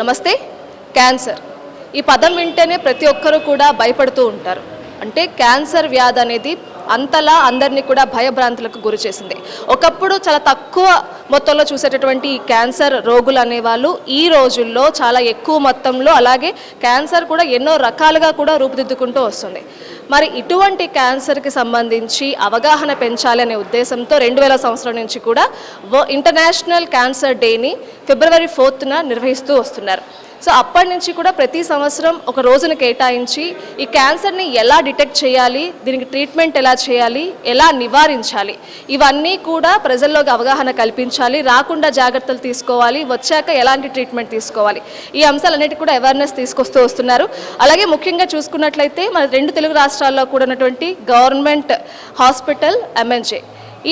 నమస్తే. క్యాన్సర్. ఈ పదం వింటేనే ప్రతి ఒక్కరూ కూడా భయపడుతూ ఉంటారు. అంటే క్యాన్సర్ వ్యాధి అనేది అంతలా అందరినీ కూడా భయభ్రాంతులకు గురి చేసింది. ఒకప్పుడు చాలా తక్కువ మొత్తంలో చూసేటటువంటి ఈ క్యాన్సర్ రోగులు అనేవాళ్ళు ఈ రోజుల్లో చాలా ఎక్కువ మొత్తంలో అలాగే క్యాన్సర్ కూడా ఎన్నో రకాలుగా కూడా రూపుదిద్దుకుంటూ వస్తుంది. మరి ఇటువంటి క్యాన్సర్కి సంబంధించి అవగాహన పెంచాలి అనే ఉద్దేశంతో రెండు వేల సంవత్సరం నుంచి కూడా ఇంటర్నేషనల్ క్యాన్సర్ డేని ఫిబ్రవరి ఫోర్త్న నిర్వహిస్తూ వస్తున్నారు. సో అప్పటి నుంచి కూడా ప్రతి సంవత్సరం ఒక రోజును కేటాయించి ఈ క్యాన్సర్ని ఎలా డిటెక్ట్ చేయాలి దీనికి ట్రీట్మెంట్ ఎలా చేయాలి ఎలా నివారించాలి ఇవన్నీ కూడా ప్రజల్లోకి అవగాహన కల్పించాలి రాకుండా జాగ్రత్తలు తీసుకోవాలి వచ్చాక ఎలాంటి ట్రీట్మెంట్ తీసుకోవాలి. ఈ అంశాలన్నిటి కూడా అవేర్నెస్ తీసుకొస్తూ వస్తున్నారు. అలాగే ముఖ్యంగా చూసుకున్నట్లయితే మన రెండు తెలుగు రాష్ట్రాల్లో కూడా ఉన్నటువంటి గవర్నమెంట్ హాస్పిటల్ ఎంఎన్జే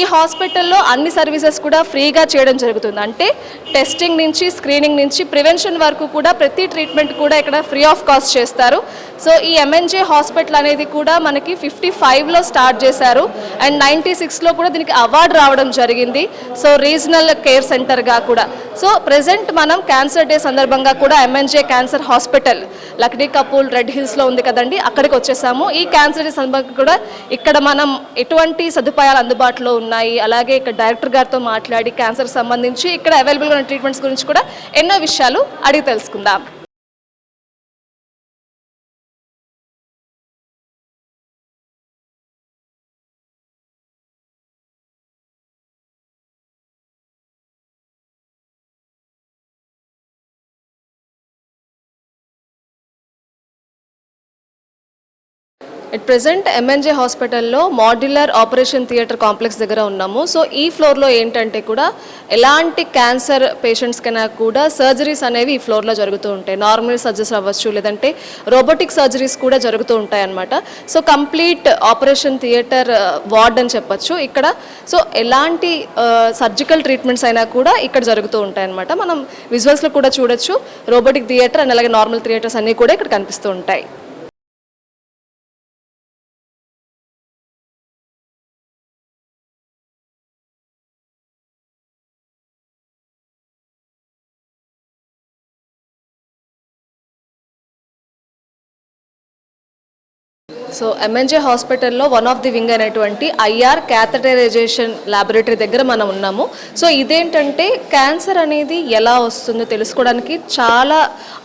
ఈ హాస్పిటల్లో అన్ని సర్వీసెస్ కూడా ఫ్రీగా చేయడం జరుగుతుంది. అంటే టెస్టింగ్ నుంచి స్క్రీనింగ్ నుంచి ప్రివెన్షన్ వరకు కూడా ప్రతి ట్రీట్మెంట్ కూడా ఇక్కడ ఫ్రీ ఆఫ్ కాస్ట్ చేస్తారు. సో ఈ ఎంఎన్జే హాస్పిటల్ అనేది కూడా మనకి ఫిఫ్టీ ఫైవ్లో స్టార్ట్ చేశారు. అండ్ నైంటీ సిక్స్లో కూడా దీనికి అవార్డు రావడం జరిగింది. సో రీజనల్ కేర్ సెంటర్గా కూడా. సో ప్రజెంట్ మనం క్యాన్సర్ డే సందర్భంగా కూడా MNJ cancer hospital Lakdi Kapul red హిల్స్లో ఉంది కదండి అక్కడికి వచ్చేసాము. ఈ క్యాన్సర్ డే సందర్భంగా కూడా ఇక్కడ మనం ఎటువంటి సదుపాయాలు అందుబాటులో ఉన్నాయి. అలాగే ఇక్కడ డైరెక్టర్ గారితో మాట్లాడి క్యాన్సర్ సంబంధించి ఇక్కడ అవైలబుల్గా ఉన్న ట్రీట్మెంట్స్ గురించి కూడా ఎన్నో విషయాలు అడిగి తెలుసుకుందాం. ఎట్ ప్రెసెంట్ ఎంఎన్జే హాస్పిటల్లో మాడ్యులర్ ఆపరేషన్ థియేటర్ కాంప్లెక్స్ దగ్గర ఉన్నాము. సో ఈ ఫ్లోర్లో ఏంటంటే కూడా ఎలాంటి క్యాన్సర్ పేషెంట్స్కైనా కూడా సర్జరీస్ అనేవి ఈ ఫ్లోర్లో జరుగుతూ ఉంటాయి. నార్మల్ సర్జరీస్ అవ్వచ్చు లేదంటే రోబోటిక్ సర్జరీస్ కూడా జరుగుతూ ఉంటాయి అన్నమాట so complete operation theatre ward అని చెప్పొచ్చు. ఇక్కడ సో ఎలాంటి సర్జికల్ ట్రీట్మెంట్స్ అయినా కూడా ఇక్కడ జరుగుతూ ఉంటాయి అన్నమాట మనం విజువల్స్లో కూడా చూడొచ్చు. రోబోటిక్ థియేటర్ అండ్ అలాగే నార్మల్ థియేటర్స్ అన్నీ కూడా ఇక్కడ కనిపిస్తూ ఉంటాయి. సో ఎంఎన్జే హాస్పిటల్లో వన్ ఆఫ్ ది వింగ్ అనేటువంటి ఐఆర్ క్యాథటరైజేషన్ ల్యాబొరేటరీ దగ్గర మనం ఉన్నాము. సో ఇదేంటంటే క్యాన్సర్ అనేది ఎలా వస్తుందో తెలుసుకోవడానికి చాలా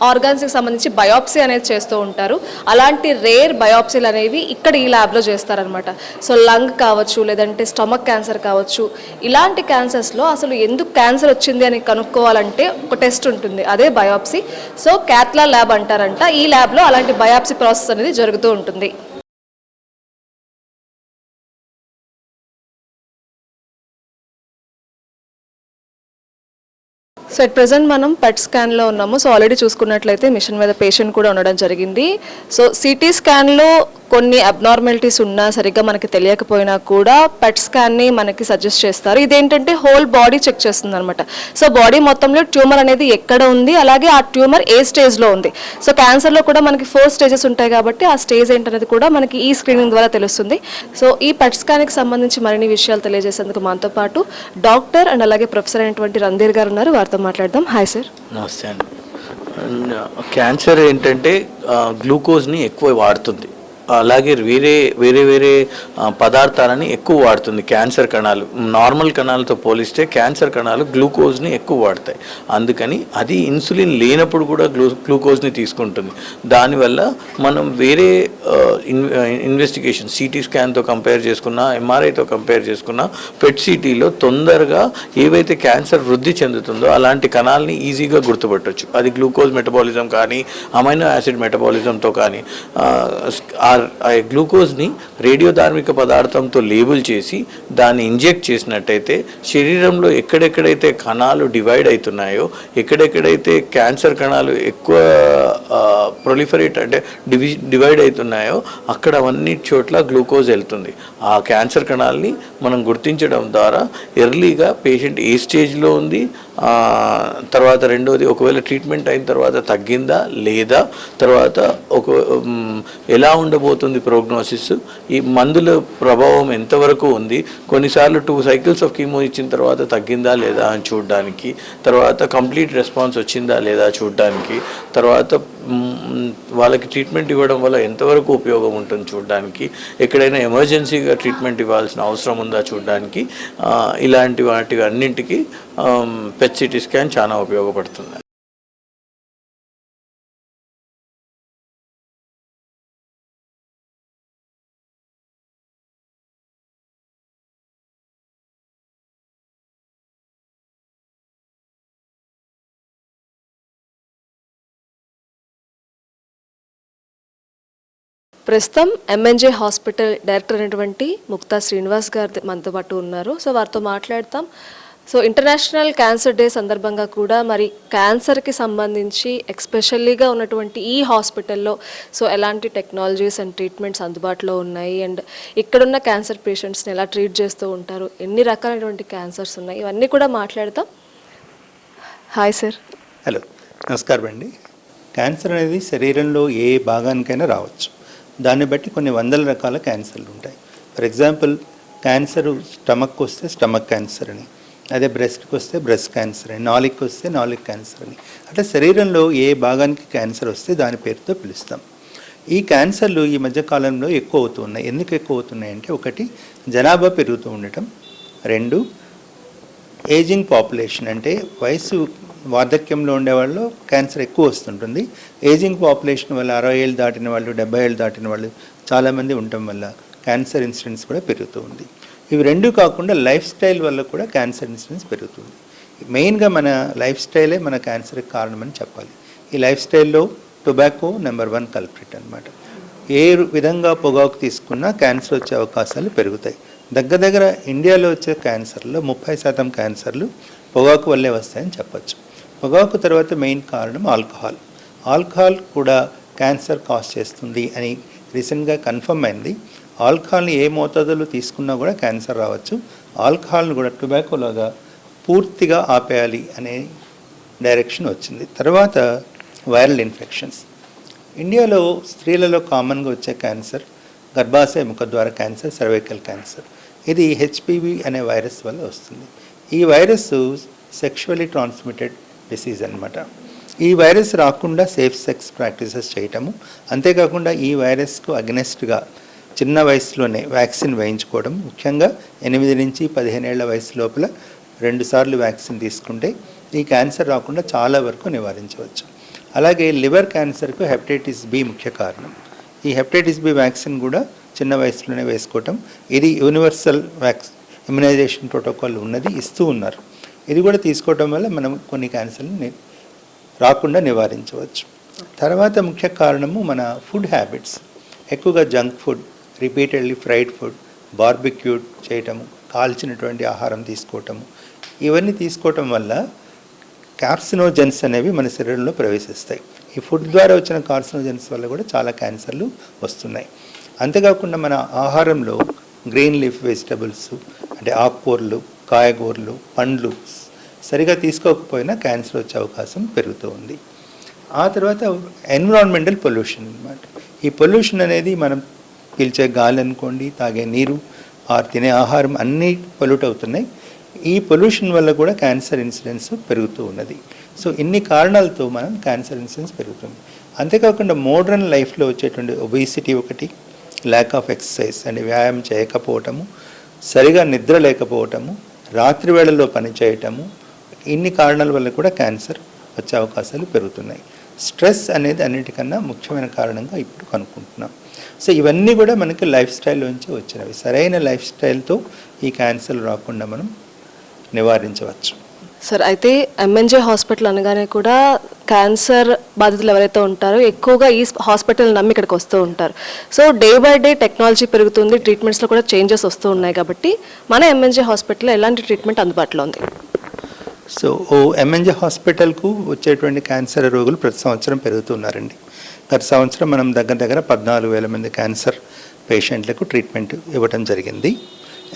ఆర్గాన్స్కి సంబంధించి బయాప్సీ అనేది చేస్తూ ఉంటారు. అలాంటి రేర్ బయాప్సీలు అనేవి ఇక్కడ ఈ ల్యాబ్లో చేస్తారనమాట సో లంగ్ కావచ్చు లేదంటే స్టమక్ క్యాన్సర్ కావచ్చు ఇలాంటి క్యాన్సర్స్లో అసలు ఎందుకు క్యాన్సర్ వచ్చింది అని కనుక్కోవాలంటే ఒక టెస్ట్ ఉంటుంది అదే బయాప్సీ. సో క్యాథ్లా ల్యాబ్ అంటారంట. ఈ ల్యాబ్లో అలాంటి బయాప్సీ ప్రాసెస్ అనేది జరుగుతూ ఉంటుంది. సో ఎట్ ప్రెసెంట్ మనం పెట్ స్కాన్లో ఉన్నాము. సో ఆల్రెడీ చూసుకున్నట్లయితే మిషన్ మీద పేషెంట్ కూడా ఉండడం జరిగింది. సో సిటీ స్కాన్లో కొన్ని అబ్నార్మాలిటీస్ ఉన్నా సరిగ్గా మనకి తెలియకపోయినా కూడా పెట్ స్కాన్ని మనకి సజెస్ట్ చేస్తారు. ఇదేంటంటే హోల్ బాడీ చెక్ చేస్తుంది అనమాట సో బాడీ మొత్తంలో ట్యూమర్ అనేది ఎక్కడ ఉంది? అలాగే ఆ ట్యూమర్ ఏ స్టేజ్లో ఉంది? సో క్యాన్సర్లో కూడా మనకి ఫోర్ స్టేజెస్ ఉంటాయి కాబట్టి ఆ స్టేజ్ ఏంటనేది కూడా మనకి ఈ స్క్రీనింగ్ ద్వారా తెలుస్తుంది. సో ఈ పెట్ స్కాన్కి సంబంధించి మరిన్ని విషయాలు తెలియజేసేందుకు మనతో పాటు డాక్టర్ అండ్ అలాగే ప్రొఫెసర్ అయినటువంటి రంధీర్ గారు ఉన్నారు. వారితో మాట్లాడదాం. హాయ్ సార్ నమస్తే అండి. క్యాన్సర్ ఏంటంటే గ్లూకోజ్ని ఎక్కువ వాడుతుంది. అలాగే వేరే వేరే వేరే పదార్థాలని ఎక్కువ వాడుతుంది క్యాన్సర్ కణాలు. నార్మల్ కణాలతో పోలిస్తే క్యాన్సర్ కణాలు గ్లూకోజ్ని ఎక్కువ వాడతాయి. అందుకని అది ఇన్సులిన్ లేనప్పుడు కూడా గ్లూ గ్లూకోజ్ని తీసుకుంటుంది. దానివల్ల మనం వేరే ఇన్వెస్టిగేషన్ సిటీ స్కాన్తో కంపేర్ చేసుకున్నా ఎంఆర్ఐతో కంపేర్ చేసుకున్నా పెట్ సిటీలో తొందరగా ఏవైతే క్యాన్సర్ వృద్ధి చెందుతుందో అలాంటి కణాలని ఈజీగా గుర్తుపట్టొచ్చు. అది గ్లూకోజ్ మెటబాలిజం కానీ అమైనో యాసిడ్ మెటబాలిజంతో కానీ ఆ, గ్లూకోజ్ని రేడియోధార్మిక పదార్థంతో లేబుల్ చేసి దాన్ని ఇంజెక్ట్ చేసినట్టయితే శరీరంలో ఎక్కడెక్కడైతే కణాలు డివైడ్ అవుతున్నాయో ఎక్కడెక్కడైతే క్యాన్సర్ కణాలు ఎక్కువ ప్రొలిఫరేట్ అంటే డివి డివైడ్ అవుతున్నాయో అక్కడ అవన్నీ చోట్ల గ్లూకోజ్ వెళ్తుంది. ఆ క్యాన్సర్ కణాలని మనం గుర్తించడం ద్వారా ఎర్లీగా పేషెంట్ ఏ స్టేజ్లో ఉంది తర్వాత రెండోది ఒకవేళ ట్రీట్మెంట్ అయిన తర్వాత తగ్గిందా లేదా? తర్వాత ఒక ఎలా ఉండబోతుంది ప్రోగ్నోసిస్ ఈ మందుల ప్రభావం ఎంతవరకు ఉంది? కొన్నిసార్లు టూ సైకిల్స్ ఆఫ్ కీమో ఇచ్చిన తర్వాత తగ్గిందా లేదా అని చూడడానికి తర్వాత కంప్లీట్ రెస్పాన్స్ వచ్చిందా లేదా చూడడానికి తర్వాత వాళ్ళకి ట్రీట్మెంట్ ఇవ్వడం వల్ల ఎంతవరకు ఉపయోగం ఉంటుంది చూడడానికి ఎక్కడైనా ఎమర్జెన్సీగా ట్రీట్మెంట్ ఇవ్వాల్సిన అవసరం ఉందా చూడడానికి ఇలాంటి వాటి అన్నింటికి పెట్ సిటీ స్కాన్ చాలా ఉపయోగపడుతుంది. ప్రస్తుతం ఎంఎన్జే హాస్పిటల్ డైరెక్టర్ అయినటువంటి ముక్తా శ్రీనివాస్ గారు మనతో పాటు ఉన్నారు. సో వారితో మాట్లాడతాం. సో ఇంటర్నేషనల్ క్యాన్సర్ డే సందర్భంగా కూడా మరి క్యాన్సర్కి సంబంధించి ఎక్స్పెషల్లీగా ఉన్నటువంటి ఈ హాస్పిటల్లో సో ఎలాంటి టెక్నాలజీస్ అండ్ ట్రీట్మెంట్స్ అందుబాటులో ఉన్నాయి? అండ్ ఇక్కడున్న క్యాన్సర్ పేషెంట్స్ని ఎలా ట్రీట్ చేస్తూ ఉంటారు? ఎన్ని రకాలైనటువంటి క్యాన్సర్స్ ఉన్నాయి? ఇవన్నీ కూడా మాట్లాడతాం. Hi sir. హలో. నమస్కారం అండి. క్యాన్సర్ అనేది శరీరంలో ఏ భాగానికైనా రావచ్చు. దాన్ని బట్టి కొన్ని వందల రకాల క్యాన్సర్లు ఉంటాయి. ఫర్ ఎగ్జాంపుల్ క్యాన్సర్ స్టమక్ వస్తే స్టమక్ క్యాన్సర్ అని. అదే బ్రెస్ట్కి వస్తే బ్రెస్ట్ క్యాన్సర్ అని నాలుగుకి వస్తే నాలిక్ క్యాన్సర్ అని. అంటే శరీరంలో ఏ భాగానికి క్యాన్సర్ వస్తే దాని పేరుతో పిలుస్తాం. ఈ క్యాన్సర్లు ఈ మధ్యకాలంలో ఎక్కువ అవుతున్నాయి ఎందుకు ఎక్కువ అవుతున్నాయి అంటే ఒకటి జనాభా పెరుగుతూ ఉండటం. రెండు ఏజింగ్ పాపులేషన్ అంటే వయసు వార్ధక్యంలో ఉండేవాళ్ళు క్యాన్సర్ ఎక్కువ వస్తుంటుంది. ఏజింగ్ పాపులేషన్ వల్ల అరవై ఏళ్ళు దాటిన వాళ్ళు డెబ్బై ఏళ్ళు దాటిన వాళ్ళు చాలామంది ఉండటం వల్ల క్యాన్సర్ ఇన్సిడెన్స్ కూడా పెరుగుతూ ఉంది. ఇవి రెండు కాకుండా లైఫ్ స్టైల్ వల్ల కూడా క్యాన్సర్ ఇన్సిడెన్స్ పెరుగుతుంది. మెయిన్గా మన లైఫ్ స్టైలే మన క్యాన్సర్కి కారణమని చెప్పాలి. ఈ లైఫ్ స్టైల్లో టొబాకో నెంబర్ వన్ కల్ప్రిట్ అనమాట ఏ విధంగా పొగాకు తీసుకున్నా క్యాన్సర్ వచ్చే అవకాశాలు పెరుగుతాయి. దగ్గర దగ్గర ఇండియాలో వచ్చే క్యాన్సర్లో ముప్పై శాతం క్యాన్సర్లు పొగాకు వల్లే వస్తాయని చెప్పచ్చు. పొగాకు తర్వాత మెయిన్ కారణం ఆల్కహాల్. ఆల్కహాల్ కూడా క్యాన్సర్ కాజ్ చేస్తుంది అని రీసెంట్గా కన్ఫర్మ్ అయింది. ఆల్కహాల్ని ఏ మోతాదులో తీసుకున్నా కూడా క్యాన్సర్ రావచ్చు. ఆల్కహాల్ని కూడా టొబాకోలాగా పూర్తిగా ఆపేయాలి అనే డైరెక్షన్ వచ్చింది. తర్వాత వైరల్ ఇన్ఫెక్షన్స్. ఇండియాలో స్త్రీలలో కామన్గా వచ్చే క్యాన్సర్ గర్భాశయ ముఖద్వార క్యాన్సర్ సర్వైకల్ క్యాన్సర్. ఇది హెచ్పివి అనే వైరస్ వల్ల వస్తుంది. ఈ వైరస్ సెక్షువలీ ట్రాన్స్మిటెడ్ డిసీజ్ అన్నమాట. ఈ వైరస్ రాకుండా సేఫ్ సెక్స్ ప్రాక్టీసెస్ చేయటము. అంతేకాకుండా ఈ వైరస్కు అగెనెస్ట్గా చిన్న వయసులోనే వ్యాక్సిన్ వేయించుకోవడం. ముఖ్యంగా ఎనిమిది నుంచి పదిహేనేళ్ళ వయసు లోపల రెండుసార్లు వ్యాక్సిన్ తీసుకుంటే ఈ క్యాన్సర్ రాకుండా చాలా వరకు నివారించవచ్చు. అలాగే లివర్ క్యాన్సర్కు హెపటైటిస్ బి ముఖ్య కారణం. ఈ హెపటైటిస్ బి వ్యాక్సిన్ కూడా చిన్న వయసులోనే వేసుకోవటం. ఇది యూనివర్సల్ వ్యాక్స్ ఇమ్యునైజేషన్ ప్రోటోకాల్ ఉన్నది ఇస్తూ ఉన్నారు. ఇది కూడా తీసుకోవటం వల్ల మనం కొన్ని క్యాన్సర్ని రాకుండా నివారించవచ్చు. తర్వాత ముఖ్య కారణము మన ఫుడ్ హ్యాబిట్స్. ఎక్కువగా junk food repeatedly fried food barbecued చేయటము కాల్చినటువంటి ఆహారం తీసుకోవటము. ఇవన్నీ తీసుకోవటం వల్ల కార్సినోజెన్స్ అనేవి మన శరీరంలో ప్రవేశిస్తాయి. ఈ ఫుడ్ ద్వారా వచ్చిన కార్సినోజెన్స్ వల్ల కూడా చాలా క్యాన్సర్లు వస్తున్నాయి. అంతేకాకుండా మన ఆహారంలో గ్రీన్ లీఫ్ వెజిటబుల్స్ అంటే ఆకుకూరలు కాయగూరలు పండ్లు సరిగా తీసుకోకపోయినా క్యాన్సర్ వచ్చే అవకాశం పెరుగుతూ ఉంది. ఆ తర్వాత ఎన్విరాన్మెంటల్ పొల్యూషన్ అనమాట ఈ పొల్యూషన్ అనేది మనం పీల్చే గాలి అనుకోండి తాగే నీరు ఆ తినే ఆహారం అన్నీ పొల్యూట్ అవుతున్నాయి. ఈ పొల్యూషన్ వల్ల కూడా క్యాన్సర్ ఇన్సిడెన్స్ పెరుగుతూ ఉన్నది. సో ఇన్ని కారణాలతో మనం క్యాన్సర్ ఇన్సిడెన్స్ పెరుగుతుంది. అంతేకాకుండా మోడర్న్ లైఫ్లో వచ్చేటువంటి ఒబేసిటీ ఒకటి ల్యాక్ ఆఫ్ ఎక్సర్సైజ్ అంటే వ్యాయామం చేయకపోవటము సరిగా నిద్ర లేకపోవటము రాత్రి వేళల్లో పని చేయటము ఇన్ని కారణాల వల్ల కూడా క్యాన్సర్ వచ్చే అవకాశాలు పెరుగుతున్నాయి. స్ట్రెస్ అనేది అన్నిటికన్నా ముఖ్యమైన కారణంగా ఇప్పుడు కనుక్కుంటున్నాం. సో ఇవన్నీ కూడా మనకి లైఫ్ స్టైల్లోంచి వచ్చినవి. సరైన లైఫ్ స్టైల్తో ఈ క్యాన్సర్ రాకుండా మనం నివారించవచ్చు. సార్ అయితే ఎంఎన్జే హాస్పిటల్ అనగానే కూడా క్యాన్సర్ బాధితులు ఎవరైతే ఉంటారో ఎక్కువగా ఈ హాస్పిటల్ నమ్మి ఇక్కడికి వస్తూ ఉంటారు. So day by day technology పెరుగుతుంది ట్రీట్మెంట్స్లో కూడా చేంజెస్ వస్తూ ఉన్నాయి కాబట్టి మన ఎంఎన్జే హాస్పిటల్లో ఎలాంటి ట్రీట్మెంట్ అందుబాటులో ఉంది? సో ఓ ఎంఎన్జే హాస్పిటల్కు వచ్చేటువంటి క్యాన్సర్ రోగులు ప్రతి సంవత్సరం పెరుగుతున్నారండి. గత సంవత్సరం మనం దగ్గర దగ్గర పద్నాలుగు వేల మంది క్యాన్సర్ పేషెంట్లకు ట్రీట్మెంట్ ఇవ్వడం జరిగింది.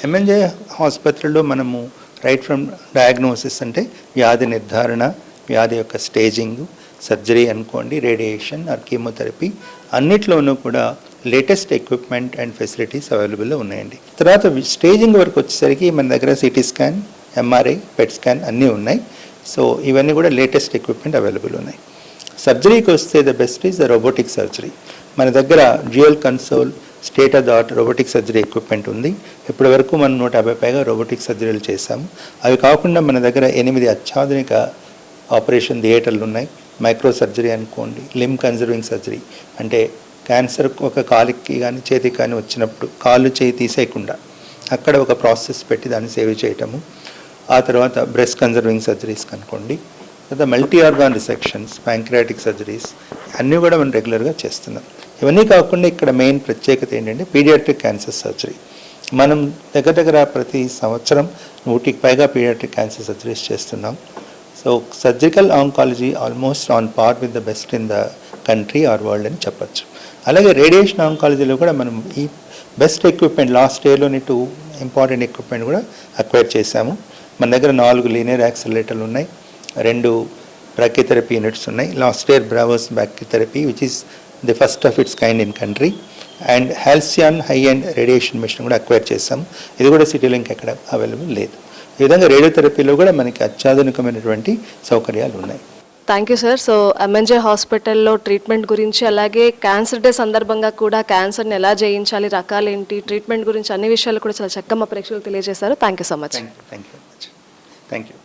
ఎంఎన్జే ఆసుపత్రిలో మనము రైట్ ఫ్రమ్ డయాగ్నోసిస్ అంటే వ్యాధి నిర్ధారణ వ్యాధి యొక్క స్టేజింగ్ సర్జరీ అనుకోండి రేడియేషన్ ఆర్ కీమోథెరపీ అన్నిట్లోనూ కూడా లేటెస్ట్ ఎక్విప్మెంట్ అండ్ ఫెసిలిటీస్ అవైలబుల్లో ఉన్నాయండి. తర్వాత స్టేజింగ్ వరకు వచ్చేసరికి మన దగ్గర CT scan MRI PET scan అన్నీ ఉన్నాయి. సో ఇవన్నీ కూడా లేటెస్ట్ ఎక్విప్మెంట్ అవైలబుల్ ఉన్నాయి. సర్జరీకి వస్తే the best is the robotic surgery మన దగ్గర dual console state of the art robotic surgery equipment ఉంది. ఇప్పటి వరకు మనం నూట యాభై పైగా రోబోటిక్ సర్జరీలు చేశాము. అవి కాకుండా మన దగ్గర ఎనిమిది అత్యాధునిక ఆపరేషన్ థియేటర్లు ఉన్నాయి. మైక్రో సర్జరీ అనుకోండి లిమ్ కన్జర్వింగ్ సర్జరీ అంటే క్యాన్సర్ ఒక కాలికి కానీ చేతికి కానీ వచ్చినప్పుడు కాళ్ళు చేయి తీసేయకుండా అక్కడ ఒక ప్రాసెస్ పెట్టి దాన్ని సేవ్ చేయటము. ఆ తర్వాత బ్రెస్ట్ కన్జర్వింగ్ సర్జరీస్ కనుకోండి లేదా multi organ resections pancreatic surgeries అన్నీ కూడా మనం రెగ్యులర్గా చేస్తున్నాం. ఇవన్నీ కాకుండా ఇక్కడ మెయిన్ ప్రత్యేకత ఏంటంటే పీడియాట్రిక్ క్యాన్సర్ సర్జరీ మనం దగ్గర దగ్గర ప్రతి సంవత్సరం నూటికి పైగా పీడియాట్రిక్ క్యాన్సర్ సర్జరీస్ చేస్తున్నాం. So surgical oncology almost on par with the best in the country or world అని చెప్పొచ్చు. అలాగే రేడియేషన్ ఆంకాలజీలో కూడా మనం ఈ బెస్ట్ ఎక్విప్మెంట్ లాస్ట్ ఇయర్లోని టూ ఇంపార్టెంట్ ఎక్విప్మెంట్ కూడా అక్వైర్ చేశాము. మన దగ్గర నాలుగు లీనియర్ యాక్సిలేటర్లు ఉన్నాయి. రెండు బ్రాక్యథెరపీ యూనిట్స్ ఉన్నాయి. Last year Bravos brachytherapy which is the first of its kind in country and Halcyon high and radiation machine కూడా అక్వైర్ చేశాము ఇది కూడా సిటీలో ఇంకెక్కడ అవైలబుల్ లేదు. ఈ విధంగా రేడియోథెరపీలో కూడా మనకి అత్యాధునికమైనటువంటి సౌకర్యాలు ఉన్నాయి. Thank you sir so MNJ హాస్పిటల్లో ట్రీట్మెంట్ గురించి అలాగే క్యాన్సర్ డే సందర్భంగా కూడా క్యాన్సర్ని ఎలా జయించాలి రకాలేంటి ట్రీట్మెంట్ గురించి అన్ని విషయాలు కూడా చాలా చక్కగా మా ప్రేక్షకులకు తెలియజేశారు. Thank you so much thank you thank you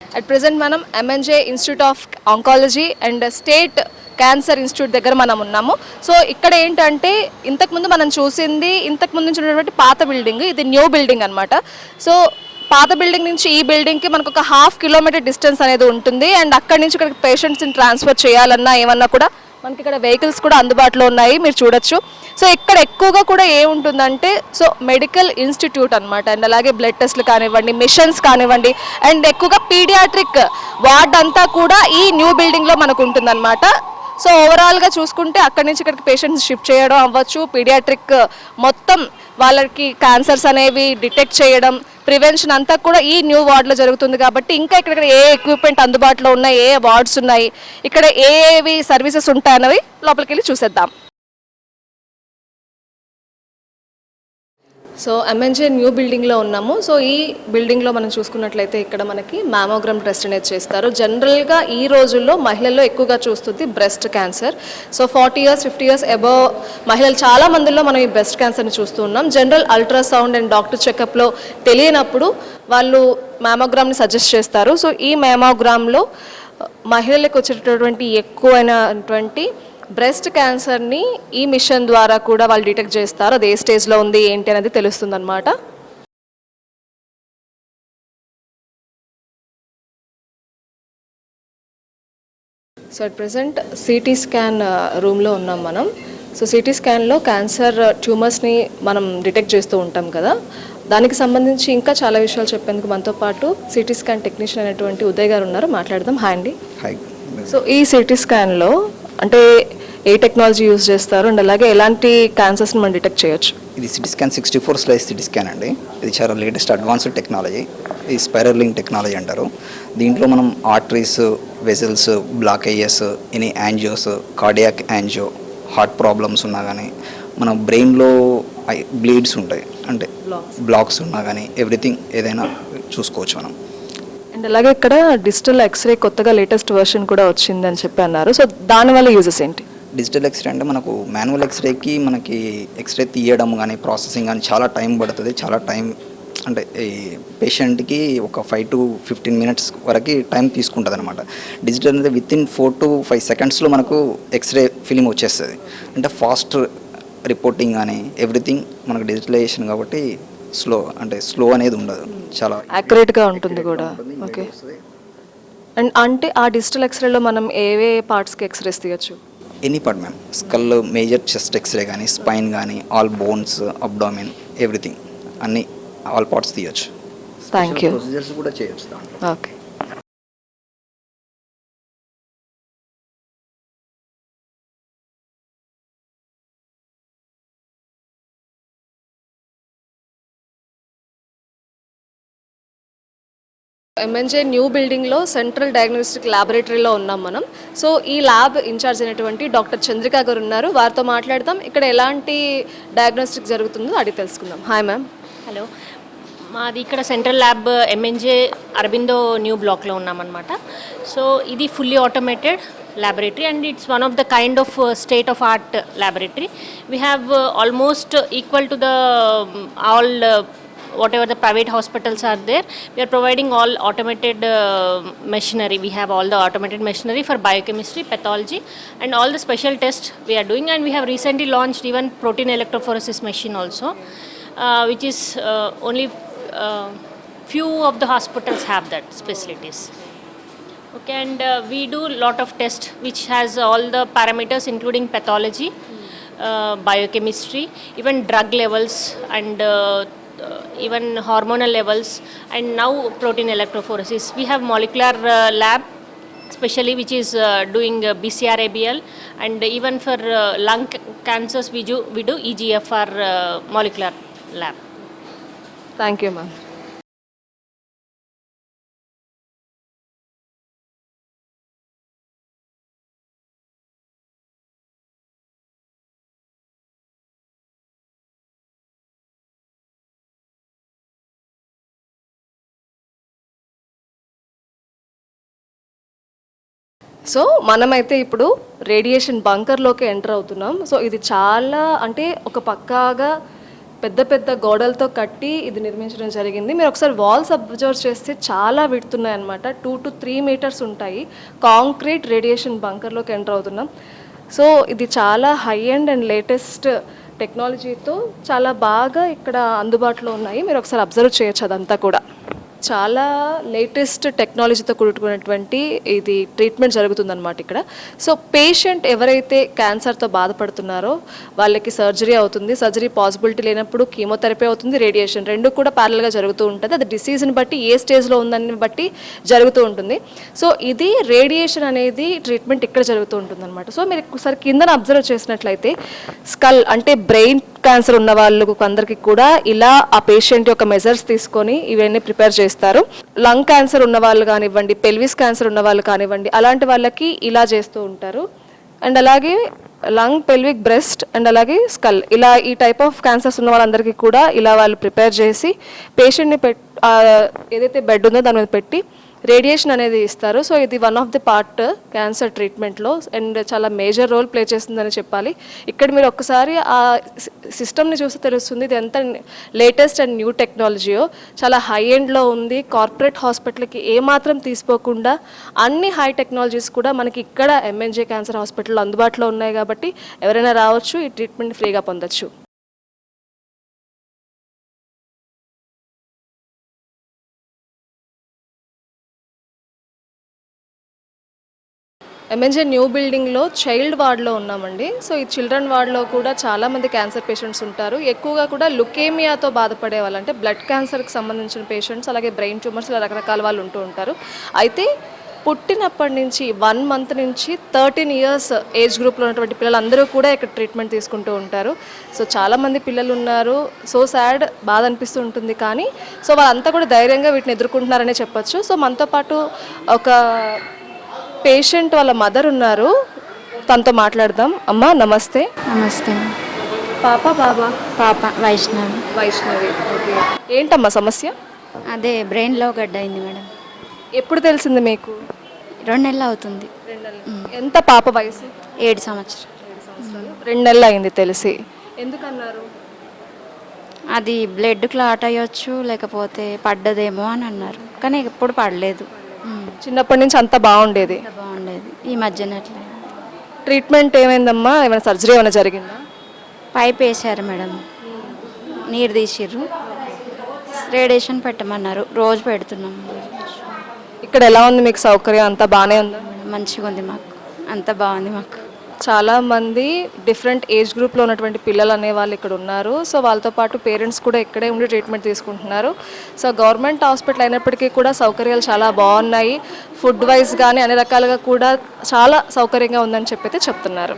at present మనం MNJ institute of oncology and state cancer institute దగ్గర మనం ఉన్నాము. సో ఇక్కడ ఏంటంటే ఇంతకుముందు మనం చూసింది ఇంతకుముందు నుంచి ఉన్నటువంటి పాత బిల్డింగ్ ఇది న్యూ బిల్డింగ్ అనమాట సో పాత బిల్డింగ్ నుంచి ఈ బిల్డింగ్కి మనకు ఒక హాఫ్ కిలోమీటర్ డిస్టెన్స్ అనేది ఉంటుంది. అండ్ అక్కడి నుంచి ఇక్కడికి పేషెంట్స్ని ట్రాన్స్ఫర్ చేయాలన్నా ఏమన్నా కూడా మనకి ఇక్కడ వెహికల్స్ కూడా అందుబాటులో ఉన్నాయి. మీరు చూడొచ్చు. సో ఇక్కడ ఎక్కువగా కూడా ఏముంటుందంటే సో మెడికల్ ఇన్స్టిట్యూట్ అనమాట అండ్ అలాగే బ్లడ్ టెస్ట్లు కానివ్వండి మిషన్స్ కానివ్వండి. అండ్ ఎక్కువగా పీడియాట్రిక్ వార్డ్ అంతా కూడా ఈ న్యూ బిల్డింగ్లో మనకు ఉంటుందన్నమాట సో ఓవరాల్గా చూసుకుంటే అక్కడి నుంచి ఇక్కడికి పేషెంట్స్ షిఫ్ట్ చేయడం అవ్వచ్చు. పీడియాట్రిక్ మొత్తం వాళ్ళకి క్యాన్సర్స్ అనేవి డిటెక్ట్ చేయడం ప్రివెన్షన్ అంతా కూడా ఈ న్యూ వార్డ్లో జరుగుతుంది కాబట్టి ఇంకా ఇక్కడ ఏ ఎక్విప్మెంట్ అందుబాటులో ఉన్నాయి ఏ వార్డ్స్ ఉన్నాయి ఇక్కడ ఏవి సర్వీసెస్ ఉంటాయన్నవి లోపలికి వెళ్ళి చూసేద్దాం. సో ఎంఎన్జే న్యూ బిల్డింగ్లో ఉన్నాము. సో ఈ బిల్డింగ్లో మనం చూసుకున్నట్లయితే ఇక్కడ మనకి మ్యామోగ్రామ్ టెస్ట్ అనేది చేస్తారు. జనరల్గా ఈ రోజుల్లో మహిళల్లో ఎక్కువగా చూస్తుంది breast cancer so forty years fifty years above మహిళలు చాలా మందిలో మనం ఈ బ్రెస్ట్ క్యాన్సర్ని చూస్తూ ఉన్నాం. జనరల్ అల్ట్రాసౌండ్ అండ్ డాక్టర్ చెకప్లో తెలియనప్పుడు వాళ్ళు మ్యామోగ్రామ్ని సజెస్ట్ చేస్తారు. సో ఈ మ్యామోగ్రామ్లో మహిళలకు వచ్చేటటువంటి ఎక్కువైనటువంటి బ్రెస్ట్ క్యాన్సర్ని ఈ మిషన్ ద్వారా కూడా వాళ్ళు డిటెక్ట్ చేస్తారు. అది ఏ స్టేజ్లో ఉంది ఏంటి అనేది తెలుస్తుంది అనమాట so at present CT scan రూమ్లో ఉన్నాం మనం. సో సిటీ స్కాన్లో క్యాన్సర్ ట్యూమర్స్ని మనం డిటెక్ట్ చేస్తూ ఉంటాం కదా. దానికి సంబంధించి ఇంకా చాలా విషయాలు చెప్పేందుకు మనతో పాటు సిటీ స్కాన్ టెక్నీషియన్ అయినటువంటి ఉదయ్ గారు ఉన్నారు. మాట్లాడదాం. హాయ్ అండి. హాయ్. సో ఈ సిటీ స్కాన్లో అంటే ఏ టెక్నాలజీ యూజ్ చేస్తారు? అండ్ అలాగే ఎలాంటి క్యాన్సర్స్ని మనం డిటెక్ట్ చేయొచ్చు? ఇది CT scan sixty four slice CT scan అండి. ఇది చాలా లేటెస్ట్ అడ్వాన్స్డ్ టెక్నాలజీ ఈ స్పైరలింగ్ టెక్నాలజీ అంటారు. దీంట్లో మనం arteries vessels block అయ్యస్ any angios cardiac angio heart problems ఉన్నా కానీ మన బ్రెయిన్లో బ్లీడ్స్ ఉంటాయి. అంటే బ్లాక్స్ ఉన్నా కానీ ఎవ్రీథింగ్ ఏదైనా చూసుకోవచ్చు మనం. అండ్ అలాగే ఇక్కడ డిజిటల్ ఎక్స్రే కొత్తగా లేటెస్ట్ వర్షన్ కూడా వచ్చింది అని చెప్పి అన్నారు. సో దానివల్ల యూజెస్ ఏంటి? డిజిటల్ ఎక్స్రే అంటే మనకు మాన్యువల్ ఎక్స్రేకి మనకి ఎక్స్రే తీయడం కానీ ప్రాసెసింగ్ కానీ చాలా టైం పడుతుంది. చాలా టైం అంటే ఈ పేషెంట్కి ఒక ఫైవ్ టు ఫిఫ్టీన్ మినిట్స్ వరకు టైం తీసుకుంటుంది అనమాట డిజిటల్ అనేది within four to five సెకండ్స్లో మనకు ఎక్స్రే ఫిలిం వచ్చేస్తుంది. అంటే ఫాస్ట్ రిపోర్టింగ్ కానీ ఎవ్రీథింగ్ మనకు డిజిటలైజేషన్ కాబట్టి స్లో అంటే స్లో అనేది ఉండదు. చాలా యాక్యురేట్గా ఉంటుంది కూడా. ఓకే అండ్ అంటే ఆ డిజిటల్ ఎక్స్రేలో మనం ఏవే పార్ట్స్కి ఎక్స్రేస్ తీయచ్చు? Any part ma'am skull major chest X-ray కానీ స్పైన్ కానీ ఆల్ బోన్స్ అబ్డామిన్ ఎవ్రీథింగ్ అన్ని ఆల్ పార్ట్స్ తీయచ్చు. థ్యాంక్ యూ ప్రొసీజర్స్ కూడా చేయొచ్చు ఓకే ఎంఎన్జే న్యూ బిల్డింగ్లో సెంట్రల్ డయాగ్నోస్టిక్ ల్యాబొరేటరీలో ఉన్నాం మనం. సో ఈ ల్యాబ్ ఇన్ఛార్జ్ అయినటువంటి డాక్టర్ చంద్రిక గారు ఉన్నారు. వారితో మాట్లాడదాం. ఇక్కడ ఎలాంటి డయాగ్నోస్టిక్ జరుగుతుందో అడిగి తెలుసుకుందాం. హాయ్ మ్యామ్ హలో మాది ఇక్కడ central lab MNJ Aurobindo new బ్లాక్లో ఉన్నామన్నమాట. సో ఇది fully automated laboratory and it's one of the kind of state of art laboratory we have almost equal to the all whatever the private hospitals are there we are providing all automated uh, machinery. We have all the automated machinery for biochemistry pathology and all the special tests we are doing. And we have recently launched even protein electrophoresis machine also uh, which is uh, only uh, few of the hospitals have that facilities. Okay and uh, we do lot of tests which has all the parameters including pathology uh, biochemistry even drug levels and uh, uh, even hormonal levels and now protein electrophoresis. We have molecular uh, lab especially which is uh, doing uh, BCR-ABL and even for uh, lung cancers we do, we do EGFR uh, molecular lab. Thank you ma'am. So మనమైతే ఇప్పుడు radiation బంకర్లోకి enter అవుతున్నాం. So ఇది చాలా అంటే ఒక పక్కాగా పెద్ద పెద్ద గోడలతో కట్టి ఇది నిర్మించడం జరిగింది. మీరు ఒకసారి వాల్స్ అబ్జర్వ్ చేస్తే చాలా విడుతున్నాయి అనమాట టూ టు త్రీ మీటర్స్ ఉంటాయి. కాంక్రీట్ రేడియేషన్ బంకర్లోకి ఎంటర్ అవుతున్నాం. సో ఇది చాలా హై అండ్ అండ్ లేటెస్ట్ టెక్నాలజీతో చాలా బాగా ఇక్కడ అందుబాటులో ఉన్నాయి. మీరు ఒకసారి అబ్జర్వ్ చేయొచ్చు అదంతా కూడా. చాలా లేటెస్ట్ టెక్నాలజీతో కూడుకున్నటువంటి ఇది ట్రీట్మెంట్ జరుగుతుందన్నమాట ఇక్కడ. సో పేషెంట్ ఎవరైతే క్యాన్సర్తో బాధపడుతున్నారో వాళ్ళకి సర్జరీ అవుతుంది. సర్జరీ పాసిబిలిటీ లేనప్పుడు కీమోథెరపీ అవుతుంది రేడియేషన్ రెండు కూడా ప్యారల్గా జరుగుతూ ఉంటుంది. అది డిసీజ్ని బట్టి ఏ స్టేజ్లో ఉందని బట్టి జరుగుతూ ఉంటుంది. సో ఇది రేడియేషన్ అనేది ట్రీట్మెంట్ ఇక్కడ జరుగుతూ ఉంటుంది అనమాట సో మీరు ఒకసారి కిందన అబ్జర్వ్ చేసినట్లయితే స్కల్ అంటే బ్రెయిన్ క్యాన్సర్ ఉన్న వాళ్ళకు అందరికీ కూడా ఇలా ఆ పేషెంట్ యొక్క మెజర్స్ తీసుకొని ఇవన్నీ ప్రిపేర్ చేస్తారు లంగ్ క్యాన్సర్ ఉన్న వాళ్ళు కానివ్వండి పెల్విస్ క్యాన్సర్ ఉన్న వాళ్ళు కానివ్వండి అలాంటి వాళ్ళకి ఇలా చేస్తూ ఉంటారు. అండ్ అలాగే లంగ్ పెల్విక్ బ్రెస్ట్ అండ్ అలాగే స్కల్ ఇలా ఈ టైప్ ఆఫ్ క్యాన్సర్స్ ఉన్న వాళ్ళందరికీ కూడా ఇలా వాళ్ళు ప్రిపేర్ చేసి పేషెంట్ని పెట్ ఏదైతే బెడ్ ఉందో దాని మీద పెట్టి రేడియేషన్ అనేది ఇస్తారు. సో ఇది one of the part cancer ట్రీట్మెంట్లో and చాలా మేజర్ రోల్ ప్లే చేస్తుందని చెప్పాలి. ఇక్కడ మీరు ఒక్కసారి ఆ సిస్టమ్ని చూస్తే తెలుస్తుంది ఇది ఎంత లేటెస్ట్ అండ్ న్యూ టెక్నాలజీయో. చాలా హై ఎండ్లో ఉంది. కార్పొరేట్ హాస్పిటల్కి ఏమాత్రం తీసుకోకుండా అన్ని హై టెక్నాలజీస్ కూడా మనకి ఇక్కడ ఎంఎన్జే క్యాన్సర్ హాస్పిటల్ అందుబాటులో ఉన్నాయి కాబట్టి ఎవరైనా రావచ్చు ఈ ట్రీట్మెంట్ ఫ్రీగా పొందొచ్చు. ఎంఎన్జే న్యూ బిల్డింగ్లో చైల్డ్ వార్డ్లో ఉన్నామండి. సో ఈ చిల్డ్రన్ వార్డ్లో కూడా చాలామంది క్యాన్సర్ పేషెంట్స్ ఉంటారు. ఎక్కువగా కూడా లుకేమియాతో బాధపడే వాళ్ళు అంటే బ్లడ్ క్యాన్సర్కి సంబంధించిన పేషెంట్స్ అలాగే బ్రెయిన్ ట్యూమర్స్ ఇలా రకరకాల వాళ్ళు ఉంటూ ఉంటారు. అయితే పుట్టినప్పటి నుంచి వన్ మంత్ నుంచి థర్టీన్ ఇయర్స్ ఏజ్ గ్రూప్లో ఉన్నటువంటి పిల్లలందరూ కూడా ఇక్కడ ట్రీట్మెంట్ తీసుకుంటూ ఉంటారు. సో చాలామంది పిల్లలు ఉన్నారు. సో సాడ్ బాధ అనిపిస్తూ ఉంటుంది కానీ సో వాళ్ళంతా కూడా ధైర్యంగా వీటిని ఎదుర్కొంటున్నారనే చెప్పొచ్చు. సో మనతో పాటు ఒక పేషెంట్ వాళ్ళ మదర్ ఉన్నారు. తనతో మాట్లాడదాం. అమ్మా నమస్తే. నమస్తే. పాప బాబా? పాప వైష్ణవి. వైష్ణవి ఓకే. ఏంటమ్మా సమస్య? అదే బ్రెయిన్లో గడ్డ అయింది మేడం. ఎప్పుడు తెలిసింది మీకు? రెండు నెలలు అవుతుంది. ఎంత పాప వయసు? ఏడు సంవత్సరం రెండు నెలలు అయింది తెలిసి. ఎందుకన్నారు? అది బ్లడ్ క్లాట్ అయ్యొచ్చు లేకపోతే పడ్డదేమో అని అన్నారు. కానీ ఎప్పుడు పడలేదు. చిన్నప్పటి నుంచి అంతా బాగుండేది. బాగుండేది. ఈ మధ్యన అట్లా. ట్రీట్మెంట్ ఏమైందమ్మా? ఏమైనా సర్జరీ ఏమైనా జరిగిందా? పైప్ వేసారు మేడం. నీరు తీసిర్రు. రేడియేషన్ పెట్టమన్నారు. రోజు పెడుతున్నాం. ఇక్కడ ఎలా ఉంది మీకు సౌకర్యం? అంతా బాగానే ఉందా? మంచిగా ఉంది మాకు. అంత బాగుంది మాకు. చాలామంది డిఫరెంట్ ఏజ్ గ్రూప్లో ఉన్నటువంటి పిల్లలు అనే వాళ్ళు ఇక్కడ ఉన్నారు. సో వాళ్ళతో పాటు పేరెంట్స్ కూడా ఇక్కడే ఉండి ట్రీట్మెంట్ తీసుకుంటున్నారు. సో గవర్నమెంట్ హాస్పిటల్ అయినప్పటికీ కూడా సౌకర్యాలు చాలా బాగున్నాయి. ఫుడ్ వైజ్ కానీ అన్ని రకాలుగా కూడా చాలా సౌకర్యంగా ఉందని చెప్పి చెప్తున్నారు.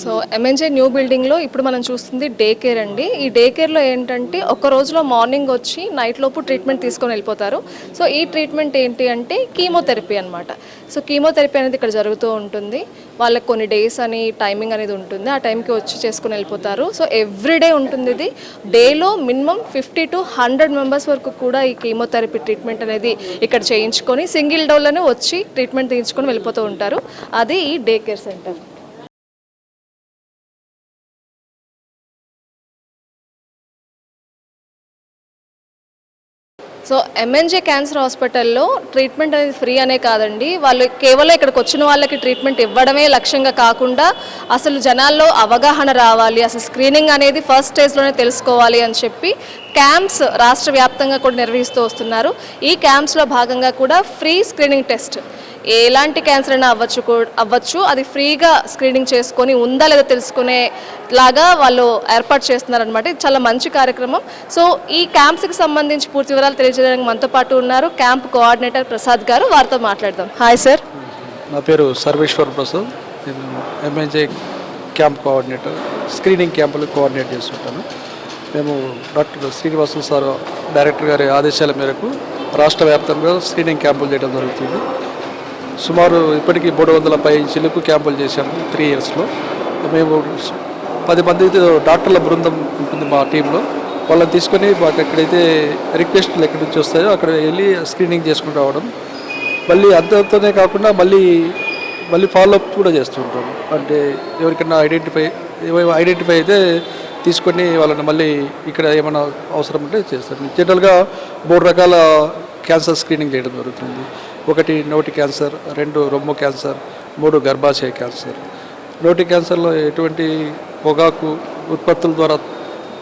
సో ఎంఎన్జే న్యూ బిల్డింగ్లో ఇప్పుడు మనం చూస్తుంది డే కేర్ అండి. ఈ డే కేర్లో ఏంటంటే ఒక రోజులో మార్నింగ్ వచ్చి నైట్ లోపు ట్రీట్మెంట్ తీసుకొని వెళ్ళిపోతారు. సో ఈ ట్రీట్మెంట్ ఏంటి అంటే కీమోథెరపీ అనమాట సో కీమోథెరపీ అనేది ఇక్కడ జరుగుతూ ఉంటుంది. వాళ్ళకి కొన్ని డేస్ అని టైమింగ్ అనేది ఉంటుంది. ఆ టైంకి వచ్చి చేసుకుని వెళ్ళిపోతారు. సో ఎవ్రీడే ఉంటుంది ఇది. డేలో minimum fifty to hundred members వరకు కూడా ఈ కీమోథెరపీ ట్రీట్మెంట్ అనేది ఇక్కడ చేయించుకొని సింగిల్ డోర్లోనే వచ్చి ట్రీట్మెంట్ తీయించుకొని వెళ్ళిపోతూ ఉంటారు. అది ఈ day care centre. So MNJ cancer హాస్పిటల్లో ట్రీట్మెంట్ అనేది ఫ్రీ అనే కాదండి. వాళ్ళు కేవలం ఇక్కడికి వచ్చిన వాళ్ళకి ట్రీట్మెంట్ ఇవ్వడమే లక్ష్యంగా కాకుండా అసలు జనాల్లో అవగాహన రావాలి అసలు స్క్రీనింగ్ అనేది ఫస్ట్ స్టేజ్లోనే తెలుసుకోవాలి అని చెప్పి క్యాంప్స్ రాష్ట్ర వ్యాప్తంగా కూడా నిర్వహిస్తూ వస్తున్నారు. ఈ క్యాంప్స్లో భాగంగా కూడా ఫ్రీ స్క్రీనింగ్ టెస్ట్ ఎలాంటి క్యాన్సర్ అయినా అవ్వచ్చు అవ్వచ్చు. అది ఫ్రీగా స్క్రీనింగ్ చేసుకొని ఉందా లేదా తెలుసుకునే లాగా వాళ్ళు ఏర్పాటు చేస్తున్నారనమాట ఇది చాలా మంచి కార్యక్రమం. సో ఈ క్యాంప్స్కి సంబంధించి పూర్తి వివరాలు తెలియజేయడానికి మనతో పాటు ఉన్నారు క్యాంప్ కోఆర్డినేటర్ ప్రసాద్ గారు. వారితో మాట్లాడదాం. హాయ్ సార్ నా పేరు సర్వేశ్వర్ ప్రసాద్. నేను ఎంఎన్జే క్యాంప్ కోఆర్డినేటర్ స్క్రీనింగ్ క్యాంపులు కోఆర్డినేట్ చేస్తుంటాను. మేము డాక్టర్ శ్రీనివాసు సార్ డైరెక్టర్ గారి ఆదేశాల మేరకు రాష్ట్ర వ్యాప్తంగా స్క్రీనింగ్ క్యాంపులు చేయడం జరుగుతుంది. సుమారు ఇప్పటికీ మూడు వందల పై చిలుకు క్యాంపులు చేశాము త్రీ ఇయర్స్లో. మేము పది మంది డాక్టర్ల బృందం ఉంటుంది మా టీంలో. వాళ్ళని తీసుకొని మాకు ఎక్కడైతే రిక్వెస్ట్లు ఎక్కడి నుంచి వస్తాయో అక్కడ వెళ్ళి స్క్రీనింగ్ చేసుకుని రావడం. మళ్ళీ అంతతోనే కాకుండా మళ్ళీ మళ్ళీ ఫాలోఅప్ కూడా చేస్తుంటాం అంటే ఎవరికైనా ఐడెంటిఫై ఐడెంటిఫై అయితే తీసుకొని వాళ్ళని మళ్ళీ ఇక్కడ ఏమైనా అవసరం ఉంటే చేస్తాం జనరల్గా మూడు రకాల క్యాన్సర్ స్క్రీనింగ్ చేయడం జరుగుతుంది. ఒకటి నోటి క్యాన్సర్ రెండు రొమ్ము క్యాన్సర్ మూడు గర్భాశయ క్యాన్సర్. నోటి క్యాన్సర్లో ఎటువంటి పొగాకు ఉత్పత్తుల ద్వారా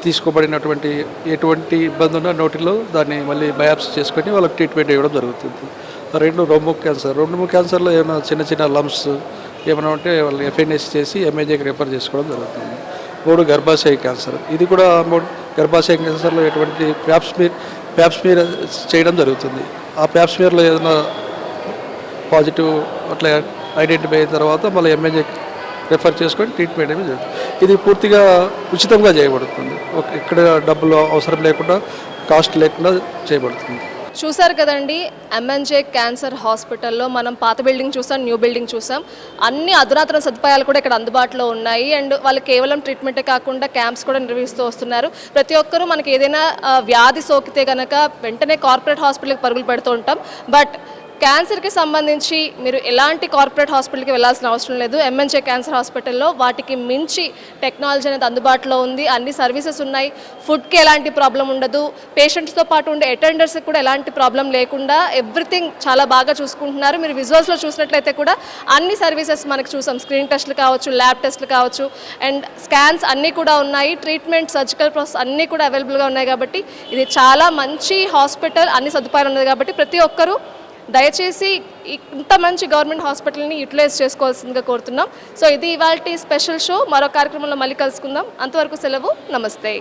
తీసుకోబడినటువంటి ఎటువంటి ఇబ్బంది ఉన్నా నోటిలో దాన్ని మళ్ళీ బయాప్స్ చేసుకొని వాళ్ళకి ట్రీట్మెంట్ ఇవ్వడం జరుగుతుంది. రెండు రొమ్ము క్యాన్సర్. రొమ్ము క్యాన్సర్లో ఏమైనా చిన్న చిన్న లమ్స్ ఏమైనా ఉంటే వాళ్ళు ఎఫ్ఎన్ఎస్ చేసి ఎంఏజీకి రెఫర్ చేసుకోవడం జరుగుతుంది. మూడు గర్భాశయ క్యాన్సర్. ఇది కూడా మూడు గర్భాశయ క్యాన్సర్లో ఎటువంటి ప్యాప్స్మీర్ ప్యాప్స్మీర్ చేయడం జరుగుతుంది. ఆ ప్యాప్స్మీర్లో ఏదైనా పాజిటివ్ అట్లా ఐడెంటిఫై అయిన తర్వాత మళ్ళీ ఎంఎన్ఏ రెఫర్ చేసుకొని ట్రీట్మెంట్ అనేది జరుగుతుంది. ఇది పూర్తిగా ఉచితంగా చేయబడుతుంది. ఇక్కడ డబ్బులు అవసరం లేకుండా కాస్ట్ లేకుండా చేయబడుతుంది. చూసారు కదండి ఎంఎన్జే క్యాన్సర్ హాస్పిటల్లో మనం పాత బిల్డింగ్ చూసాం న్యూ బిల్డింగ్ చూసాం. అన్ని అధునాతన సదుపాయాలు కూడా ఇక్కడ అందుబాటులో ఉన్నాయి. అండ్ వాళ్ళు కేవలం ట్రీట్మెంటే కాకుండా క్యాంప్స్ కూడా నిర్వహిస్తూ వస్తున్నారు. ప్రతి ఒక్కరూ మనకి ఏదైనా వ్యాధి సోకితే కనుక వెంటనే కార్పొరేట్ హాస్పిటల్కి పరుగులు పెడుతూ ఉంటాం. బట్ క్యాన్సర్కి సంబంధించి మీరు ఎలాంటి కార్పొరేట్ హాస్పిటల్కి వెళ్ళాల్సిన అవసరం లేదు. ఎంఎన్జే క్యాన్సర్ హాస్పిటల్లో వాటికి మించి టెక్నాలజీ అనేది అందుబాటులో ఉంది. అన్ని సర్వీసెస్ ఉన్నాయి. ఫుడ్కి ఎలాంటి ప్రాబ్లం ఉండదు. పేషెంట్స్తో పాటు ఉండే అటెండర్స్కి కూడా ఎలాంటి ప్రాబ్లం లేకుండా ఎవ్రీథింగ్ చాలా బాగా చూసుకుంటున్నారు. మీరు విజువల్స్లో చూసినట్లయితే కూడా అన్ని సర్వీసెస్ మనకు చూసాం. స్క్రీన్ టెస్ట్లు కావచ్చు ల్యాబ్ టెస్ట్లు కావచ్చు. అండ్ స్కాన్స్ అన్నీ కూడా ఉన్నాయి. ట్రీట్మెంట్ సర్జికల్ ప్రాసెస్ అన్నీ కూడా అవైలబుల్గా ఉన్నాయి కాబట్టి ఇది చాలా మంచి హాస్పిటల్ అన్ని సదుపాయాలు ఉన్నాయి కాబట్టి ప్రతి ఒక్కరూ దయచేసి ఇంత మంచి గవర్నమెంట్ హాస్పిటల్ని యూటిలైజ్ చేసుకోవాల్సిందిగా కోరుతున్నాం. సో ఇది ఇవాళ స్పెషల్ షో. మరో కార్యక్రమంలో మళ్ళీ కలుసుకుందాం. అంతవరకు సెలవు. నమస్తే.